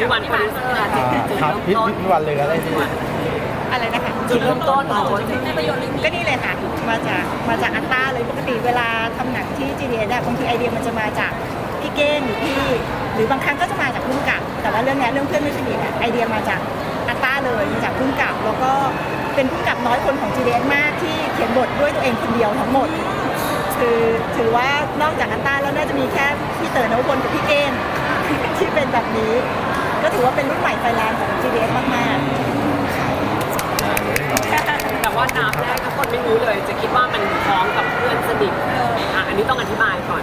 พี่วันโปรดิวเซอร์ค่ะอ่าจุดครับเริ่มพี่ต้นพี่วันเลยก็ได้พี่อะไรนะคะจุดเริ่มต้นของโปรเจกต์ในประโยชน์ก็นี่เลยค่ะมาจากมาจากอัตตาเลยปกติเวลาทำหนังที่ g d s เนี่ยบางทีไอเดียมันจะมาจากพี่เก้งหรือพี่หรือบางครั้งก็จะมาจากพุ่มกับแต่ว่าเรื่องเนี้ยเรื่องเพื่อนไม่สนิทอะไอเดียมาจากอัตตาเลยมาจากพุ่มกับแล้วก็เป็นพุ่มกับน้อยคนของ g d s มากที่เขียนบทด้วยตัวเองคนเดียวทั้งหมด คือถือว่านอกจากอัตตาแล้วน่าจะมีแค่พี่เต๋อนวพลกับพี่เก้งที่เป็นแบบนี้ ก็ถือว่าเป็นรุ่นใหม่ไฟแรงของ g d s มากๆแต่ว่าน้ำแรกทุกคนไม่รู้เลย จะคิดว่ามันพ้องกับเพื่อนสนิทอะอันนี้ต้องอธิบายก่อน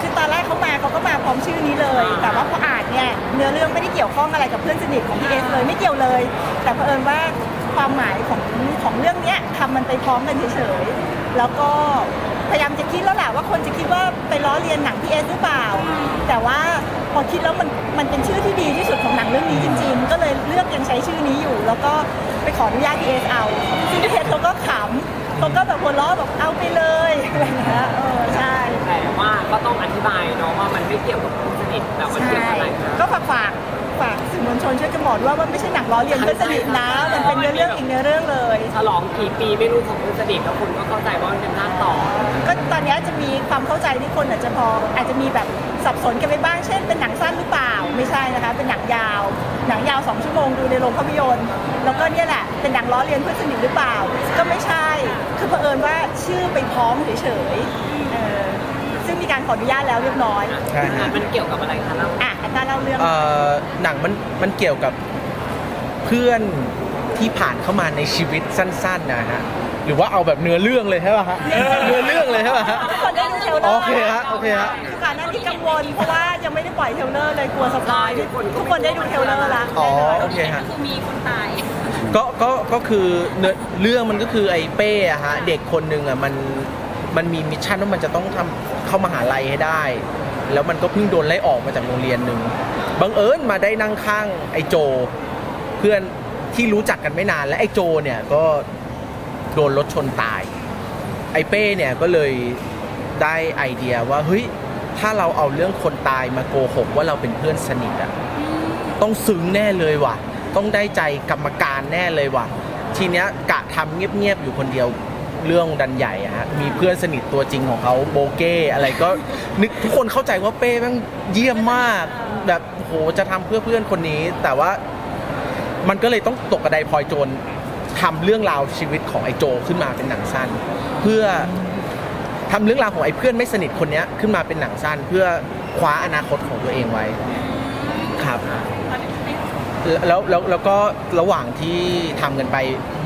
คือตอนแรกเขามาเขาก็มาพร้อมชื่อนี้เลย แต่ว่าพออ่านเนี่ยเนื้อเรื่องไม่ได้เกี่ยวข้องอะไรกับเพื่อนสนิทของพี่เอสเลยไม่เกี่ยวเลย แต่เผอิญว่าความหมายของของเรื่องเนี้ยทำมันไปพร้อมกันเฉยๆแล้วก็พยายามจะคิดแล้วแหละว่าคนจะคิดว่าไปล้อเลียนหนังพีเอสหรือเปล่า แต่ว่า พอคิดแล้วมันมันเป็นชื่อที่ดีที่สุดของหนังเรื่องนี้จริง ๆ ก็เลยเลือกยังใช้ชื่อนี้อยู่ แล้วก็ไปขออนุญาตพีเอสเอาซึ่งพีเอสเขาก็ขำเขาก็แบบหัวเราะแบบเอาไปเลยอะไรเงี้ยเออใช่ บอกด้วยว่ามันไม่ใช่หนังล้อเลียนเพื่อนสนิทนะ มันเป็นเนื้อเรื่องอีกเนื้อเรื่องเลย ฉลองกี่ปีไม่รู้ของเพื่อนสนิทแล้วคุณก็เข้าใจว่ามันเป็นภาคต่อ ก็ตอนนี้จะมีความเข้าใจที่คนอาจจะพออาจจะมีแบบสับสนกันไปบ้างเช่น เป็นหนังสั้นหรือเปล่าไม่ใช่นะคะ เป็นหนังยาว หนังยาว2ชั่วโมงดูในโรงภาพยนตร์แล้วก็เนี่ยแหละเป็นหนังล้อเลียนเพื่อนสนิทหรือเปล่า ก็ไม่ใช่ คือเผอิญว่าชื่อไปพร้อมเฉยๆเออ ซึ่งมีการขออนุญาตแล้วเรียบร้อยใช่ฮะมันเกี่ยวกับอะไรคะแล้วอะอันนั้นเล่าเรื่องเอ่อหนังมันมันเกี่ยวกับเพื่อนที่ผ่านเข้ามาในชีวิตสั้น ๆ นะฮะหรือว่าเอาแบบเนื้อเรื่องเลยใช่ป่ะฮะเนื้อเรื่องเลยใช่ป่ะฮะ ทุกคนได้ดูเทรลเลอร์โอเคฮะโอเคฮะคือก่อนหน้านี้กังวลเพราะว่ายังไม่ได้ปล่อยเทรลเลอร์เลยกลัวสปอยทุกคนได้ดูเทรลเลอร์ละอ๋อโอเคฮะ คือมีคนตาย ก็ก็ก็คือเนื้อเรื่องมันก็คือไอ้เป้อะฮะเด็กคนหนึ่งอะมัน มันมีมิชชั่นว่ามันจะต้องทำเข้ามหาลัยให้ได้ แล้วมันก็เพิ่งโดนไล่ออกมาจากโรงเรียนหนึ่งบังเอิญมาได้นั่งข้างไอ้โจ เพื่อนที่รู้จักกันไม่นานและไอ้โจเนี่ยก็โดนรถชนตาย ไอ้เป้เนี่ยก็เลยได้ไอเดียว่าเฮ้ยถ้าเราเอาเรื่องคนตายมาโกหกว่าเราเป็นเพื่อนสนิทอะต้องซึ้งแน่เลยว่ะ ต้องได้ใจกรรมการแน่เลยว่ะ ทีเนี้ยกะทำเงียบๆอยู่คนเดียว เรื่องดันใหญ่อะฮะมีเพื่อนสนิทตัวจริงของเขาโบเก้อะไรก็นึกทุกคนเข้าใจว่าเป้แม่งเยี่ยมมาก แบบโหจะทำเพื่อเพื่อนคนนี้ แต่ว่ามันก็เลยต้องตกกระไดพลอยโจรทำเรื่องราวชีวิตของไอ้โจขึ้นมาเป็นหนังสั้น เพื่อทำเรื่องราวของไอ้เพื่อนไม่สนิทคนเนี้ยขึ้นมาเป็นหนังสั้น เพื่อคว้าอนาคตของตัวเองไว้ครับ แล้วแล้วแล้วก็ระหว่างที่ทำกันไป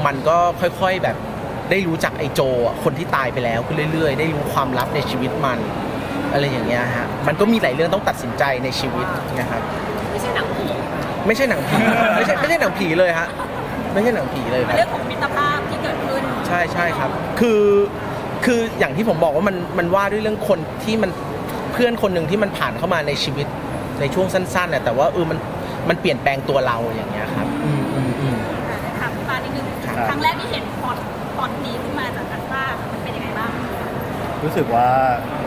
มันก็ค่อยๆแบบ ได้รู้จักไอ้โจอะคนที่ตายไปแล้วขึ้นเรื่อย ๆ ได้รู้ความลับในชีวิตมัน อะไรอย่างเงี้ยฮะมันก็มีหลายเรื่องต้องตัดสินใจในชีวิตนะครับไม่ใช่หนังผีไม่ใช่หนังผีไม่ใช่ไม่ใช่หนังผีเลยฮะไม่ใช่หนังผีเลยครับเรื่องของมิตรภาพที่เกิดขึ้นใช่ใช่ครับ คือ คืออย่างที่ผมบอกว่ามัน มันว่าด้วยเรื่องคนที่มันเพื่อนคนหนึ่งที่มันผ่านเข้ามาในชีวิตในช่วงสั้นๆน่ะแต่ว่าเออ มัน มันเปลี่ยนแปลงตัวเราอย่างเงี้ยครับ อืมอืมอืม ถามพี่ปานิดนึงครับ ครั้งแรกที่เห็นพ อร์ตนี้ขึ้นมาจากอัลฟามันเป็นยังไงบ้าง รู้สึกว่า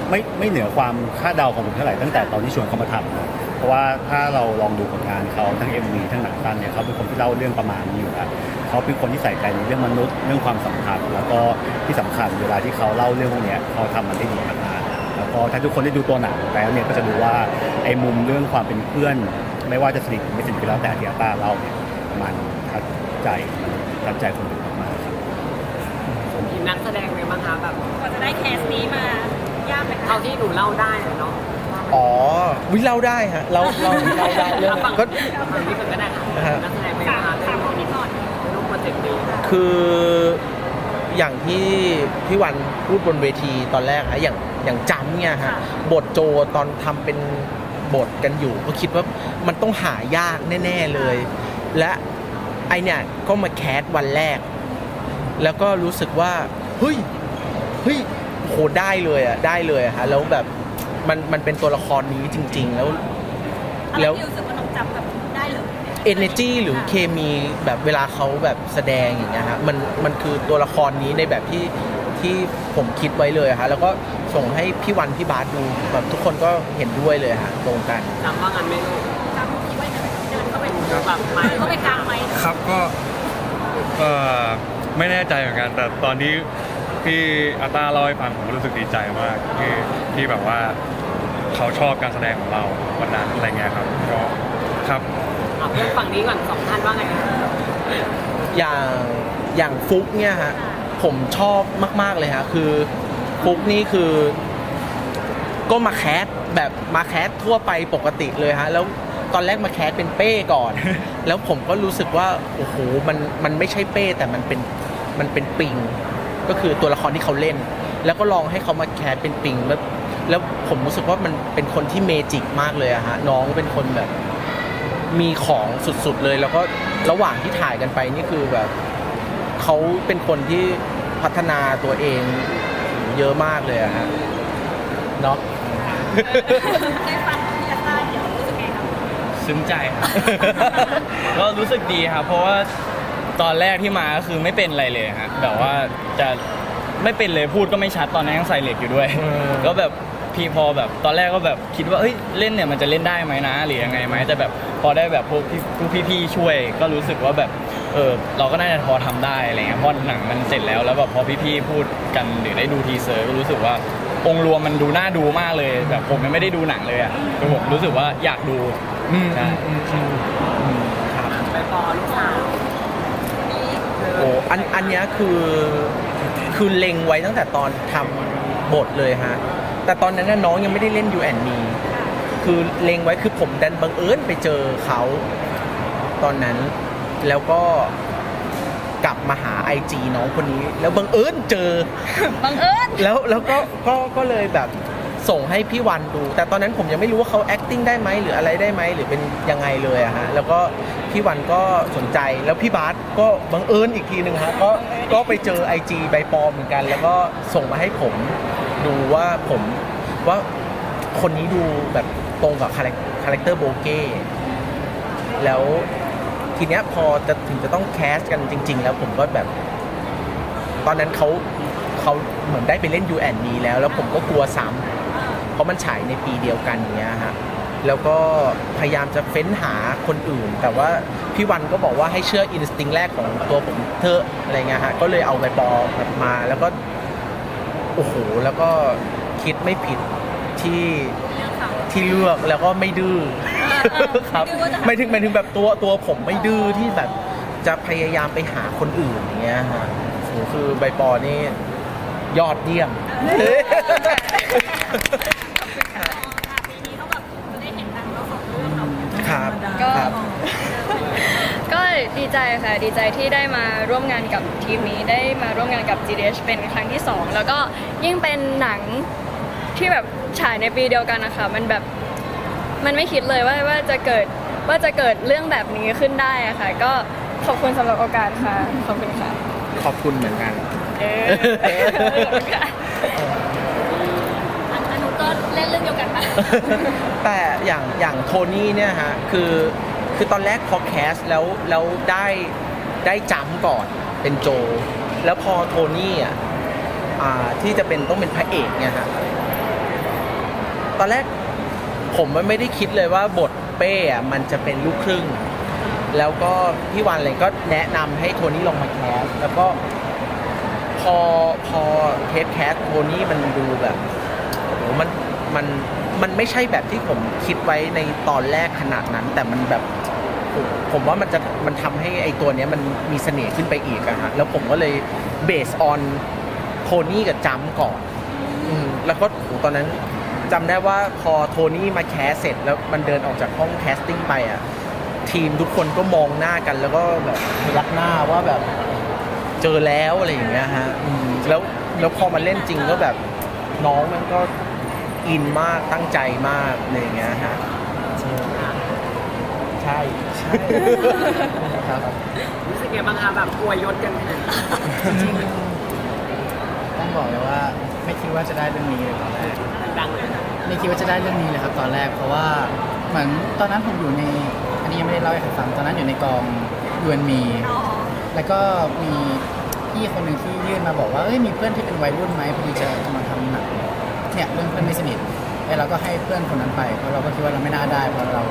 ไม่ไม่เหนือความคาดเดาของผมเท่าไหร่ตั้งแต่ตอนที่ชวนเขามาทำเพราะว่าถ้าเราลองดูผลงานเขาทั้ง MV ทั้งหนังสั้นเนี่ยเขาเป็นคนที่เล่าเรื่องประมาณนี้อยู่แล้วเขาเป็นคนที่ใส่ใจในเรื่องมนุษย์เรื่องความสัมพันธ์แล้วก็ที่สำคัญเวลาที่เขาเล่าเรื่องพวกนี้เขาทำมันได้ดีมากแล้วก็ถ้าทุกคนได้ดูตัวหนังแล้วเนี่ยก็จะรู้ว่าไอ้มุมเรื่องความเป็นเพื่อน ไม่ว่าจะสนิทหรือไม่สนิทก็แล้วแต่ที่อาตาเล่าเนี่ยมันทัดใจทัดใจคนดูมากๆครับ ทีม นักแสดงเลยมั้งคะแบบกว่าจะได้แคสนี้มายากไหมคะเท่าที่หนูเล่าได้เนาะอ๋อวิเราได้ฮะเราเราเราได้เรื่องฝั่งก็ ฝั่งนี้เป็นก็ได้ค่ะนะฮะนักแสดงเป็นมาเรื่องนี้ก่อนเรื่องโปรเจกต์นี้คืออย่างที่พี่วันพูดบนเวทีตอนแรกฮะอย่างอย่างจำเนี่ยฮะบทโจตอนทำเป็นบทกันอยู่ ก็คิดว่ามันต้องหายากแน่ ๆเลย และไอเนี่ยก็มาแคสวันแรก แล้วก็รู้สึกว่าเฮ้ยเฮ้ยโหได้เลยอะได้เลยอะฮะแล้วแบบมันมันเป็นตัวละครนี้จริง ๆ แล้ว แล้วรู้สึกว่าน้องจำแบบได้เลย energy หรือเคมีแบบเวลาเขาแบบแสดงอย่างเงี้ยฮะมันมันคือตัวละครนี้ในแบบที่ที่ผมคิดไว้เลยฮะแล้วก็ส่งให้พี่วันพี่บาสดูแบบทุกคนก็เห็นด้วยเลยฮะตรงกัน จำว่างันไม่รู้จำคิดว่าจะเดินเข้าไปแบบไม่เขาไปกลางไหมครับก็เอ่อ ไม่แน่ใจเหมือนกัน แต่ตอนที่พี่อาต้าเล่าให้ฟังผมก็รู้สึกดีใจมากที่ที่แบบว่าเขาชอบการแสดงของเราวันนั้นอะไรเงี้ยครับก็ครับเอาเรื่องฝั่งนี้ก่อนสองท่านว่าไงคะอย่างอย่างฟุกเนี่ยฮะผมชอบมาก ๆเลยฮะคือฟุกนี่คือ ก็มาแคสแบบมาแคสทั่วไปปกติเลยฮะแล้วตอนแรกมาแคสเป็นเป้ก่อน แล้วผมก็รู้สึกว่าโอ้โหมันมันไม่ใช่เป้แต่มันเป็น มันเป็นปิง ก็คือตัวละครที่เขาเล่น แล้วก็ลองให้เขามาแคสเป็นปิงแล้วแล้วผมรู้สึกว่ามันเป็นคนที่เมจิกมากเลยอะฮะน้องเป็นคนแบบ มีของสุดๆเลย แล้วก็ระหว่างที่ถ่ายกันไปนี่คือแบบเขาเป็นคนที่พัฒนาตัวเองเยอะมากเลยอะฮะเนาะ ได้ฟังพี่อาต้าเดี๋ยวรู้สึกไงครับ ซึ้งใจครับ ก็รู้สึกดีครับเพราะว่า ตอนแรกที่มาก็คือไม่เป็นอะไรเลยฮะแบบว่าจะไม่เป็นเลยพูดก็ไม่ชัดตอนนั้นยังใส่เหล็กอยู่ด้วย อืม ก็แบบพี่พอแบบตอนแรกก็แบบคิดว่าเอ้ยเล่นเนี่ยมันจะเล่นได้ไหมนะหรือยังไงไหมแต่แบบพอได้แบบพวกพี่พวกพี่ๆช่วย ก็รู้สึกว่าแบบเออเราก็น่าจะพอทำได้อะไรเงี้ยเพราะหนังมันเสร็จแล้วแล้วแบบพอพี่ๆพูดกันหรือได้ดูทีเซอร์ก็รู้สึกว่าองค์รวมมันดูน่าดูมากเลยแบบผมยังไม่ได้ดูหนังเลยอะคือผมรู้สึกว่าอยากดู อืมใช่อืมอืมอืมครับไปปอลูกสาว โอ้อันอันเนี้ยคือคือเล็งไว้ตั้งแต่ตอนทำบทเลยฮะ แต่ตอนนั้นน่ะน้องยังไม่ได้เล่นยูแอนมีคือเล็งไว้คือผมดันบังเอิญไปเจอเขาตอนนั้นแล้วก็กลับมาหาไอจีน้องคนนี้ แล้วบังเอิญเจอ บังเอิญแล้วแล้วก็ก็ก็เลยแบบส่งให้พี่วันดู แต่ตอนนั้นผมยังไม่รู้ว่าเขา acting ได้ไหมหรืออะไรได้ไหมหรือเป็นยังไงเลยอะฮะแล้วก็ พี่วันก็สนใจแล้วพี่บาสก็บังเอิญอีกทีหนึ่งฮะก็ก็ไปเจอ IG ใบปอมเหมือนกัน แล้วก็ส่งมาให้ผมดูว่าผมว่าคนนี้ดูแบบตรงกับคาแรคคาแรคเตอร์โบเก้แล้วทีเนี้ยพอจะถึงจะต้องแคสกันจริง ๆ แล้วผมก็แบบ ตอนนั้นเขาเขาเหมือนได้ไปเล่น U and Me แล้ว แล้วผมก็กลัวซ้ำเพราะมันฉายในปีเดียวกันอย่างเงี้ยฮะ แล้วก็พยายามจะเฟ้นหาคนอื่น แต่ว่าพี่วันก็บอกว่าให้เชื่ออินสติ้งแรกของตัวผมเธอะอะไรเงี้ยฮะก็เลยเอาไปปอแบบมาแล้วก็โอ้โหแล้วก็คิดไม่ผิดที่ที่เลือกแล้วก็ไม่ดื้อครับไม่ดื้อว่าจะหาไม่ถึงไม่ถึงแบบตัวตัวผมไม่ดื้อที่แบบจะพยายามไปหาคนอื่นอย่างเงี้ยฮะโหคือใบปอนี่ยอดเยี่ยม ครับก็ครับ ก็ดีใจค่ะ ดีใจที่ได้มาร่วมงานกับทีมนี้ ได้มาร่วมงานกับ GDH เป็นครั้งที่ 2 แล้วก็ยิ่งเป็นหนังที่แบบฉายในปีเดียวกันนะคะ มันแบบ มันไม่คิดเลยว่าว่าจะเกิดว่าจะเกิดเรื่องแบบนี้ขึ้นได้อะค่ะ ก็ขอบคุณสำหรับโอกาสค่ะ ขอบคุณค่ะขอบคุณเหมือนกัน เออค่ะอันอนุก็เล่นเรื่องเดียวกันปะ แต่อย่างอย่างโทนี่เนี่ยฮะคือคือตอนแรกพอแคสแล้วแล้วได้ได้จำก่อนเป็นโจ แล้วพอโทนี่อะอ่าที่จะเป็นต้องเป็นพระเอกเนี่ยฮะตอนแรกผมมันไม่ได้คิดเลยว่าบทเป้อะมันจะเป็นลูกครึ่ง แล้วก็พี่วันเลยก็แนะนำให้โทนี่ลงมาแคสแล้วก็พอพอเทปแคสโทนี่มันดูแบบโอ้โหมันมัน มันไม่ใช่แบบที่ผมคิดไว้ในตอนแรกขนาดนั้น แต่มันแบบผมผมว่ามันจะมันทำให้ไอตัวเนี้ยมันมีเสน่ห์ขึ้นไปอีกอะฮะแล้วผมก็เลยเบสออนโทนี่กับจัมก่อนอืมแล้วก็โหตอนนั้นจำได้ว่าพอโทนี่มาแคสเสร็จแล้วมันเดินออกจากห้องแคสติ้งไปอะทีมทุกคนก็มองหน้ากัน แล้วก็แบบรักหน้าว่าแบบเจอแล้วอะไรอย่างเงี้ยฮะอืมแล้วแล้วพอมาเล่นจริงก็แบบน้องมันก็ อินมากตั้งใจมากอะไรอย่างเงี้ยฮะใช่ใช่ครับ รู้สึกไงบ้างคะแบบอวยยศกันขนาดนี้ต้องบอกเลยว่าไม่คิดว่าจะได้เรื่องนี้เลยตอนแรก ดังเลยไม่คิดว่าจะได้เรื่องนี้เลยครับตอนแรกเพราะว่าเหมือนตอนนั้นผมอยู่ใน อันนี้ยังไม่ได้เล่าให้ใครฟังตอนนั้นอยู่ในกองยูเอ็นมี แล้วก็มีพี่คนหนึ่งที่ยื่นมาบอกว่าเอ้ยมีเพื่อนที่เป็นวัยรุ่นไหมพอดีจะมาทำหนัง เนี่ยเรื่องเพื่อนไม่สนิทแล้วเราก็ให้เพื่อนคนนั้นไปเพราะเราก็คิดว่าเราไม่น่าได้ เพราะเรา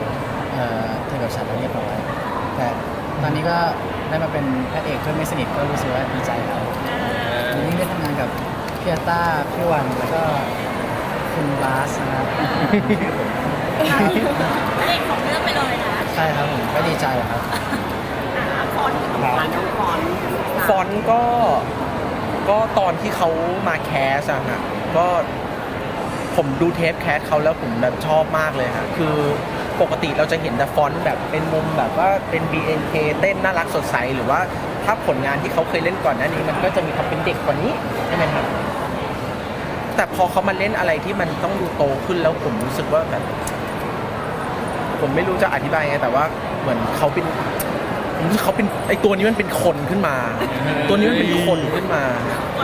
เอ่อเทกับฉันเราเรียบร้อยแต่ตอนนี้ก็ได้มาเป็นพระเอกเพื่อนไม่สนิทก็รู้สึกว่าดีใจครับวันนี้ได้ทำงานกับพี่อาต้าพี่วันแล้วก็คุณบาสนะครับเอกของเรื่องไปเลยนะใช่ครับผมก็ดีใจครับฟอนต์อะน้องฟอนต์ฟอนต์ก็ก็ตอนที่เขามาแคสอะฮะก็ ผมดูเทปแคสเขาแล้วผมแบบชอบมากเลยฮะคือปกติเราจะเห็นแต่ฟอนต์แบบเป็นมุมแบบว่าเป็น BNK เต้นน่ารักสดใส หรือว่าถ้าผลงานที่เขาเคยเล่นก่อนหน้านี้ มันก็จะมีความเป็นเด็กกว่านี้ใช่ไหมครับแต่พอเขามาเล่นอะไรที่มันต้องดูโตขึ้นแล้วผมรู้สึกว่าแบบผมไม่รู้จะอธิบายไงแต่ว่าเหมือนเขาเป็น เขาเป็นไอตัวนี้มันเป็นคนขึ้นมา ตัวนี้มันเป็นคนขึ้นมา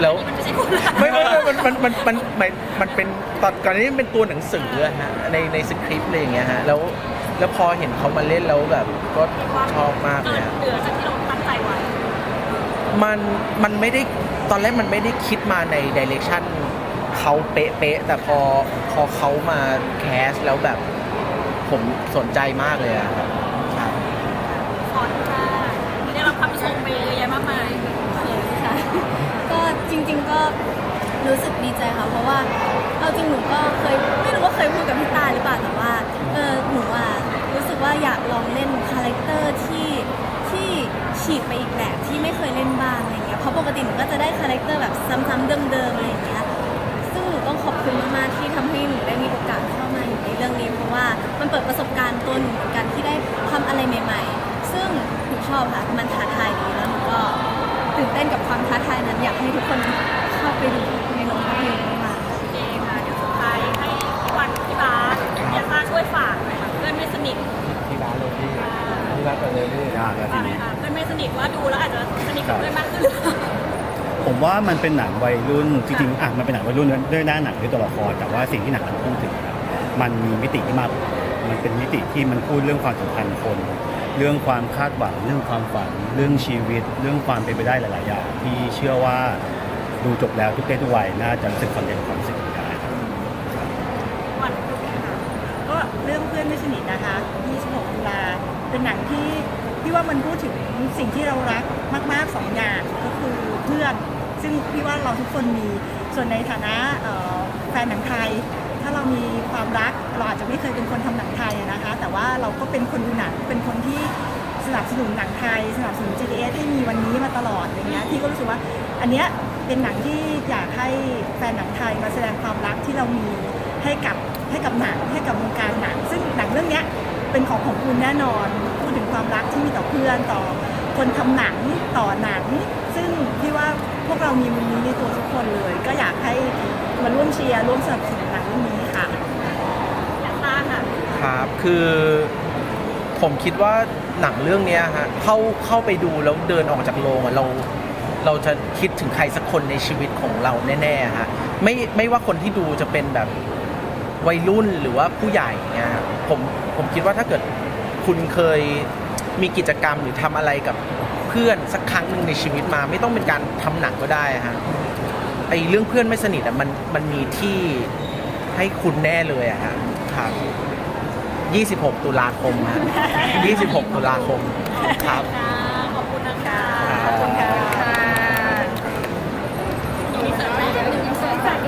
แล้วมันไม่ใช่คนไม่ไม่ไม่มันมันมันมันมันมันเป็นตอนก่อนนี้มันเป็นตัวหนังสืออะฮะในในสคริปต์อะไรอย่างเงี้ยฮะแล้วแล้วพอเห็นเขามาเล่นแล้วแบบก็ชอบมากเกิเลยนอะ เหนือจากที่เราตั้งใจไว้มันมันไม่ได้ตอนแรกมันไม่ได้คิดมาในดิเรกชันเขาเป๊ะๆแต่พอพอเขามาแคสแล้วแบบผมสนใจมากเลยอะครับ รู้สึกดีใจค่ะ เพราะว่าเอาจริงหนูก็เคยไม่รู้ว่าเคยพูดกับพี่ตาหรือเปล่าแต่ว่าเออหนูอะรู้สึกว่าอยากลองเล่นคาแรคเตอร์ที่ที่ฉีกไปอีกแบบที่ไม่เคยเล่นบ้างอะไรเงี้ยเพราะปกติหนูก็จะได้คาแรคเตอร์แบบซ้ำๆเดิมๆอะไรเงี้ยซึ่งหนูต้องขอบคุณมากๆที่ทำให้หนูได้มีโอกาสเข้ามาอยู่ในเรื่องนี้ เพราะว่ามันเปิดประสบการณ์ตัวหนูเหมือนกันที่ได้ทำอะไรใหม่ ๆ ซึ่งหนูชอบค่ะมันท้าทายดีแล้วหนูก็ตื่นเต้นกับความท้าทายนั้นอยากให้ทุกคนเข้าไปดู นไม่สนิทที่ร้านเลยพี่ที่ร้านเลยพี่ยากแล้วฝาทีกหน่อนี้ยค่ะเพื่อนไม่สนิทว่าดูแล้วอาจจะสนิทกับเพื่อนมากขึ้นหรือเปล่าผมว่ามันเป็นหนังวัยรุ่นจริงๆอะมันเป็นหนังวัยรุ่นด้วยด้วยด้านหนังด้วยตัวละครแต่ว่าสิ่งที่หนังมันพูดถึงอะมันมีมิติที่มากกว่ามันเป็นมิติที่มันพูดเรื่องความสัมพันธ์คน เรื่องความคาดหวังเรื่องความฝัน เรื่องชีวิต เรื่องความเป็นไปได้หลายๆอย่างที่เชื่อว่าดูจบแล้วทุกเพศทุกวัยน่าจะรู้สึกคอนเทนต์ความรู้สึกนี้ได้ครับ วันดูค่ะ ก็เรื่ องเพื่อนไม่สนิทนะคะ26ตุลาเป็นหนังที่พี่ว่ามันพูดถึงสิ่งที่เรารักมากๆสองอย่างก็คือเพื่อน ซึ่งพี่ว่าเราทุกคนมีส่วนในฐานะแฟนหนังไทย ถ้าเรามีความรักเราอาจจะไม่เคยเป็นคนทำหนังไทยนะคะ แต่ว่าเราก็เป็นคนดูหนังเป็นคนที่สนับสนุนหนังไทย สนับสนุน GDS ให้มีวันนี้มาตลอดอย่างเงี้ยพี่ก็รู้สึกว่าอันเนี้ยเป็นหนังที่อยากให้แฟนหนังไทยมาแสดงความรักที่เรามีให้กับ ให้กับหนังให้กับวงการหนัง ซึ่งหนังเรื่องเนี้ยเป็นของของคุณแน่นอน พูดถึงความรักที่มีต่อเพื่อนต่อคนทำหนังต่อหนัง ซึ่งพี่ว่าพวกเรามีมุมนี้ในตัวทุกคนเลย ก็อยากให้มาร่วมเชียร์ร่วมสนับสนุนหนังเรื่องนี้ค่ะอาต้าค่ะครับคือผมคิดว่าหนังเรื่องเนี้ยฮะเข้าเข้าไปดูแล้วเดินออกจากโรงอะเราเราจะคิดถึงใครสักคนในชีวิตของเราแน่ๆฮะไม่ไม่ว่าคนที่ดูจะเป็นแบบ วัยรุ่นหรือว่าผู้ใหญ่เนี่ยผมผมคิดว่าถ้าเกิดคุณเคยมีกิจกรรมหรือทำอะไรกับเพื่อนสักครั้งหนึ่งในชีวิตมา ไม่ต้องเป็นการทำหนังก็ได้ฮะไอเรื่องเพื่อนไม่สนิทอะมันมันมีที่ให้คุณแน่เลยอะฮะครับ26 ตุลาคมฮะ26 ตุลาคมครับ